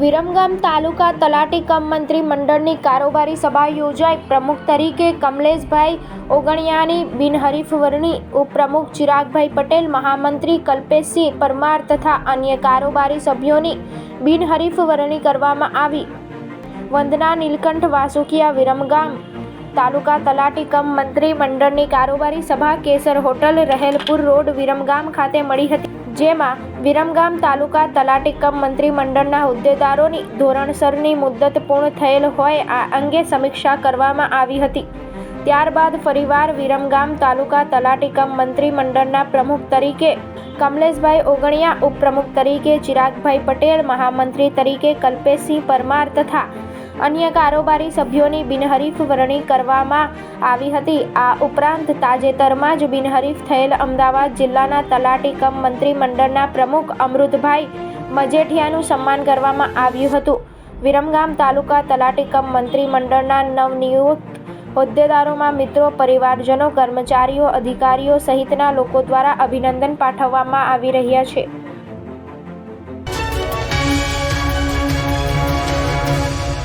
વિરમગામ તાલુકા તલાટી કમ મંત્રી મંડળની કારોબારી સભા યોજાઈ. પ્રમુખ તરીકે કમલેશભાઈ ઓગણિયાની, બિનહરીફ વરણી ઉપપ્રમુખ ચિરાગભાઈ પટેલ, મહામંત્રી કલ્પેશસિંહ પરમાર તથા અન્ય કારોબારી સભ્યોની બિનહરીફ વરણી કરવામાં આવી. વંદના નીલકંઠ વાસુકિયા વિરમગામ તાલુકા તલાટી કમ મંત્રી મંડળની કારોબારી સભા કેસર હોટલ, રહેલપુર રોડ, વિરમગામ ખાતે મળી હતી. જેમાં વિરમગામ તાલુકા તલાટી કમ મંત્રી હોદ્દેદારોની ધોરણસરની મુદત પૂર્ણ થયેલ હોય આ અંગે સમીક્ષા કરવામાં આવી હતી. ત્યારબાદ ફરીવાર વિરમગામ તાલુકા તલાટી કમ મંત્રી પ્રમુખ તરીકે કમલેશભાઈ ઓગણિયા, ઉપપ્રમુખ તરીકે ચિરાગભાઈ પટેલ, મહામંત્રી તરીકે કલ્પેશસિંહ પરમાર તથા અન્ય કારોબારી સભ્યોની બિનહરીફ વરણી કરવામાં આવી હતી. આ ઉપરાંત તાજેતરમાં જ બિનહરીફ થયેલ અમદાવાદ જિલ્લાના તલાટી કમ મંત્રી મંડળના પ્રમુખ અમૃતભાઈ મજેઠિયાનું સન્માન કરવામાં આવ્યું હતું. વિરમગામ તાલુકા તલાટી કમ મંત્રી મંડળના નવનિયુક્ત હોદ્દેદારોમાં મિત્રો, પરિવારજનો, કર્મચારીઓ, અધિકારીઓ સહિતના લોકો દ્વારા અભિનંદન પાઠવવામાં આવી રહ્યા છે.